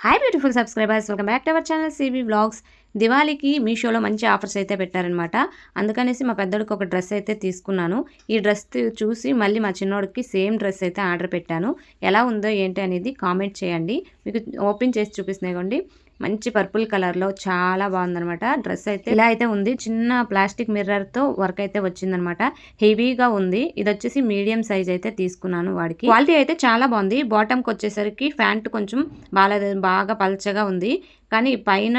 hi beautiful subscribers welcome back to our channel CB blogs దివాళీకి మీషోలో మంచి offers అయితే పెట్టారనమాట అందుకనేసి మా పెద్దడికి ఒక డ్రెస్ అయితే తీసుకున్నాను. ఈ డ్రెస్ చూసి మళ్ళీ మా చిన్నోడికి సేమ్ డ్రెస్ అయితే ఆర్డర్ పెట్టాను. ఎలా ఉందో ఏంటి అనేది కామెంట్ చేయండి. మీకు ఓపెన్ చేసి చూపిస్తున్నాయి మంచి పర్పుల్ కలర్లో చాలా బాగుందనమాట డ్రెస్ అయితే ఇలా అయితే ఉంది. చిన్న ప్లాస్టిక్ మిర్రర్తో వర్క్ అయితే వచ్చిందనమాట హెవీగా ఉంది. ఇది వచ్చేసి మీడియం సైజ్ అయితే తీసుకున్నాను వాడికి. క్వాలిటీ అయితే చాలా బాగుంది. బాటమ్కి వచ్చేసరికి ప్యాంట్ కొంచెం బాగా బాగా పల్చగా ఉంది. కానీ పైన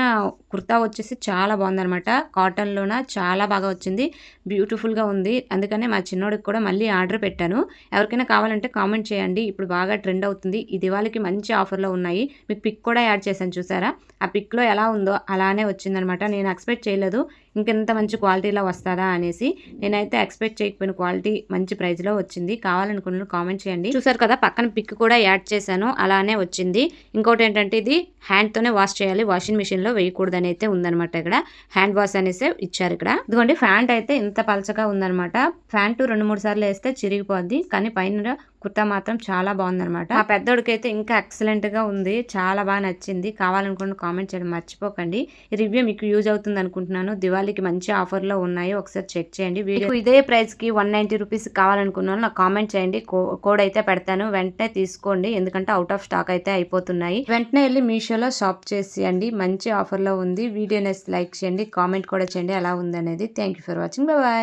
కుర్తా వచ్చేసి చాలా బాగుందనమాట కాటన్లోన చాలా బాగా వచ్చింది. బ్యూటిఫుల్గా ఉంది. అందుకనే మా చిన్నోడికి కూడా మళ్ళీ ఆర్డర్ పెట్టాను. ఎవరికైనా కావాలంటే కామెంట్ చేయండి. ఇప్పుడు బాగా ట్రెండ్ అవుతుంది. ఈ దివాళికి మంచి ఆఫర్లో ఉన్నాయి. మీకు పిక్ కూడా యాడ్ చేశాను చూసారా? ఆ పిక్లో ఎలా ఉందో అలానే వచ్చిందనమాట నేను ఎక్స్పెక్ట్ చేయలేదు. ఇంకెంత మంచి క్వాలిటీలో వస్తుందా అనేసి నేనైతే ఎక్స్పెక్ట్ చేయకపోయిన క్వాలిటీ మంచి ప్రైస్లో వచ్చింది. కావాలనుకున్న కామెంట్ చేయండి. చూసారు కదా పక్కన పిక్ కూడా యాడ్ చేశాను. అలానే వచ్చింది. ఇంకోటి ఏంటంటే ఇది హ్యాండ్తోనే వాష్ చేయాలి. వాషింగ్ మిషన్లో వేయకూడదని అయితే ఉందనమాట ఇక్కడ. హ్యాండ్ వాష్ అనేసి ఇచ్చారు ఇక్కడ. ఇదిగోండి ఫ్యాంట్ అయితే ఇంత పలచగా ఉందనమాట ఫ్యాంటు రెండు మూడు సార్లు వేస్తే చిరిగిపోద్ది. కానీ పైన కుర్తా మాత్రం చాలా బాగుందనమాట ఆ పెద్దోడికైతే ఇంకా ఎక్సలెంట్గా ఉంది. చాలా బాగా నచ్చింది. కావాలనుకుంటే కామెంట్ చేయడం మర్చిపోకండి. ఈ రివ్యూ మీకు యూజ్ అవుతుంది అనుకుంటున్నాను. దివాళీకి మంచి ఆఫర్లో ఉన్నాయి. ఒకసారి చెక్ చేయండి. వీడియో ఇదే ప్రైస్కి వన్ నైన్టీ రూపీస్ కావాలనుకున్నాను నాకు కామెంట్ చేయండి. కోడ్ అయితే పెడతాను. వెంటనే తీసుకోండి. ఎందుకంటే అవుట్ ఆఫ్ స్టాక్ అయితే అయిపోతున్నాయి. వెంటనే వెళ్ళి మీషోలో షాప్ చేసేయండి. మంచి ఆఫర్లో ఉంది. వీడియో లైక్ చేయండి. కామెంట్ కూడా చేయండి. ఎలా ఉంది అనేది thank you for watching. Bye.